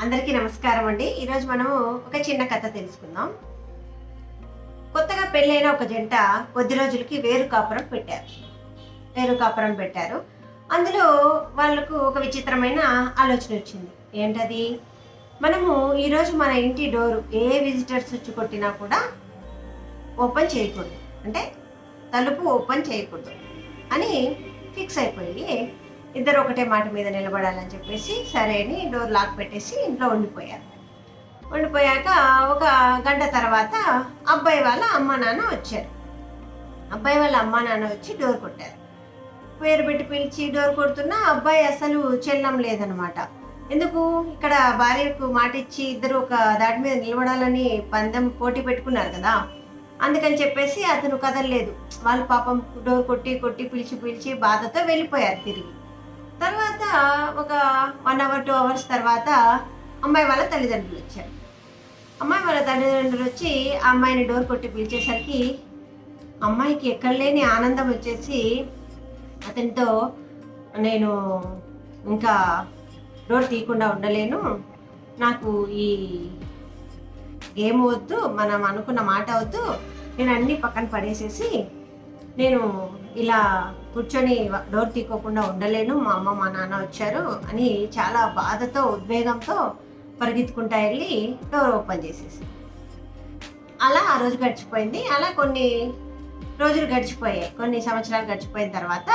అందరికీ నమస్కారం అండి. ఈరోజు మనము ఒక చిన్న కథ తెలుసుకుందాం. కొత్తగా పెళ్ళైన ఒక జంట కొద్ది రోజులకి వేరు కాపురం పెట్టారు. వేరు కాపురం పెట్టారు. అందులో వాళ్ళకు ఒక విచిత్రమైన ఆలోచన వచ్చింది. ఏంటది? మనము ఈరోజు మన ఇంటి డోరు ఏ విజిటర్స్ వచ్చి కొట్టినా కూడా ఓపెన్ చేయకూడదు. అంటే తలుపు ఓపెన్ చేయకూడదు అని ఫిక్స్ అయిపోయి ఇద్దరు ఒకటే మాట మీద నిలబడాలని చెప్పేసి సరే అని డోర్ లాక్ పెట్టేసి ఇంట్లో ఉండిపోయారు. ఉండిపోయాక ఒక గంట తర్వాత అబ్బాయి వాళ్ళ అమ్మ నాన్న వచ్చారు. అబ్బాయి వాళ్ళ అమ్మ నాన్న వచ్చి డోర్ కొట్టారు. పేరు పెట్టి పిలిచి డోర్ కొడుతున్నా అబ్బాయి అసలు చెల్లం లేదనమాట ఎందుకు? ఇక్కడ భార్యకు మాట ఇచ్చి ఇద్దరు ఒక దాటి మీద నిలబడాలని పందెం పోటీ పెట్టుకున్నారు కదా. అందుకని చెప్పేసి అతను కదలలేదు. వాళ్ళు పాపం డోర్ కొట్టి కొట్టి పిలిచి పిలిచి బాధతో వెళ్ళిపోయారు తిరిగి. తర్వాత ఒక వన్ అవర్ టూ అవర్స్ తర్వాత అమ్మాయి వాళ్ళ తల్లిదండ్రులు వచ్చారు. అమ్మాయి వాళ్ళ తల్లిదండ్రులు వచ్చి ఆ అమ్మాయిని డోర్ కొట్టి పిలిచేసరికి అమ్మాయికి ఎక్కడ లేని ఆనందం వచ్చేసి అతనితో నేను ఇంకా డోర్ తీయకుండా ఉండలేను. నాకు ఈ గేమ్ వద్దు మనం అనుకున్న మాట వద్దు నేను అన్ని పక్కన పడేసేసి నేను ఇలా కూర్చొని డోర్ తీసుకోకుండా ఉండలేను. మా అమ్మ మా నాన్న వచ్చారు అని చాలా బాధతో ఉద్వేగంతో పరిగెత్తుకుంటా వెళ్ళి డోర్ ఓపెన్ చేసేసి. అలా ఆ రోజు గడిచిపోయింది. అలా కొన్ని రోజులు గడిచిపోయాయి. కొన్ని సంవత్సరాలు గడిచిపోయిన తర్వాత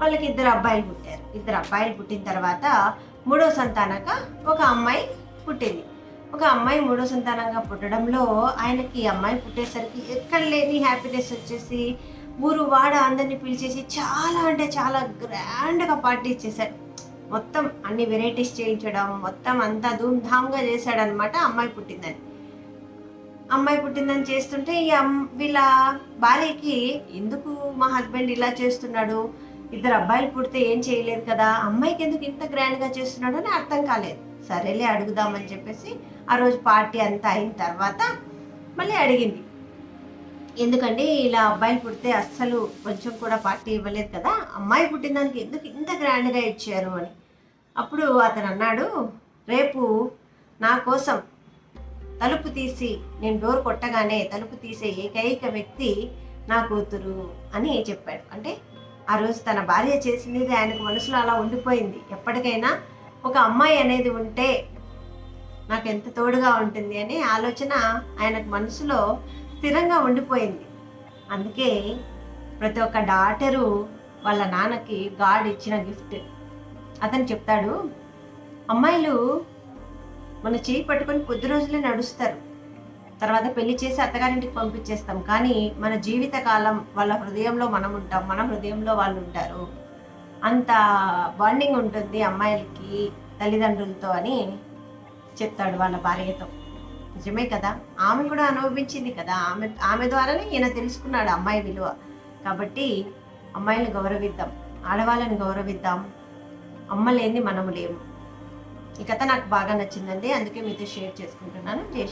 వాళ్ళకి ఇద్దరు అబ్బాయిలు పుట్టారు. ఇద్దరు అబ్బాయిలు పుట్టిన తర్వాత మూడో సంతానంగా ఒక అమ్మాయి పుట్టింది. ఒక అమ్మాయి మూడో సంతానంగా పుట్టడంలో ఆయనకి అమ్మాయి పుట్టేసరికి ఎక్కడ లేని హ్యాపీనెస్ వచ్చేసి ఊరు వాడ అందరినీ పిలిచేసి చాలా అంటే చాలా గ్రాండ్గా పార్టీ ఇచ్చేసాడు మొత్తం అన్ని వెరైటీస్ చేయించడం మొత్తం అంతా ధూమ్ధామ్గా చేశాడనమాట అమ్మాయి పుట్టిందని. అమ్మాయి పుట్టిందని చేస్తుంటే ఈ అమ్ వీళ్ళ భార్యకి ఎందుకు మా హస్బెండ్ ఇలా చేస్తున్నాడు? ఇద్దరు అబ్బాయిలు పుడితే ఏం చేయలేదు కదా? అమ్మాయికి ఎందుకు ఇంత గ్రాండ్గా చేస్తున్నాడు అని అర్థం కాలేదు. సరేలే అడుగుదామని చెప్పేసి ఆ రోజు పార్టీ అంతా అయిన తర్వాత మళ్ళీ అడిగింది. ఎందుకంటే ఇలా అబ్బాయిలు పుడితే అస్సలు కొంచెం కూడా పార్టీ ఇవ్వలేదు కదా. అమ్మాయి పుట్టిన ఎందుకు ఇంత గ్రాండ్గా ఇచ్చారు అని. అప్పుడు అతను అన్నాడు రేపు నా కోసం తలుపు తీసి నేను డోర్ కొట్టగానే తలుపు తీసే ఏకైక వ్యక్తి నా కూతురు అని చెప్పాడు. అంటే ఆ రోజు తన భార్య చేసింది ఆయనకు మనసులో అలా ఉండిపోయింది. ఎప్పటికైనా ఒక అమ్మాయి అనేది ఉంటే నాకు ఎంత తోడుగా ఉంటుంది అనే ఆలోచన ఆయనకు మనసులో స్థిరంగా ఉండిపోయింది. అందుకే ప్రతి ఒక్క డాటరు వాళ్ళ నాన్నకి గాడ్ ఇచ్చిన గిఫ్ట్. అతను చెప్తాడు అమ్మాయిలు మన చేయి పట్టుకొని కొద్ది రోజులే నడుస్తారు. తర్వాత పెళ్ళి చేసి అత్తగారింటికి పంపించేస్తాం. కానీ మన జీవిత కాలం వాళ్ళ హృదయంలో మనం ఉంటాం. మన హృదయంలో వాళ్ళు ఉంటారు. అంత బాండింగ్ ఉంటుంది అమ్మాయిలకి తల్లిదండ్రులతో అని చెప్తాడు వాళ్ళ భార్యతో. నిజమే కదా? ఆమె కూడా అనుభవించింది కదా? ఆమె ఆమె ద్వారానే ఈయన తెలుసుకున్నాడు అమ్మాయి విలువ. కాబట్టి అమ్మాయిని గౌరవిద్దాం ఆడవాళ్ళని గౌరవిద్దాం. అమ్మ లేని మనము లేము. ఈ కథ నాకు బాగా నచ్చిందండి. అందుకే మీతో షేర్ చేసుకుంటున్నాను. జై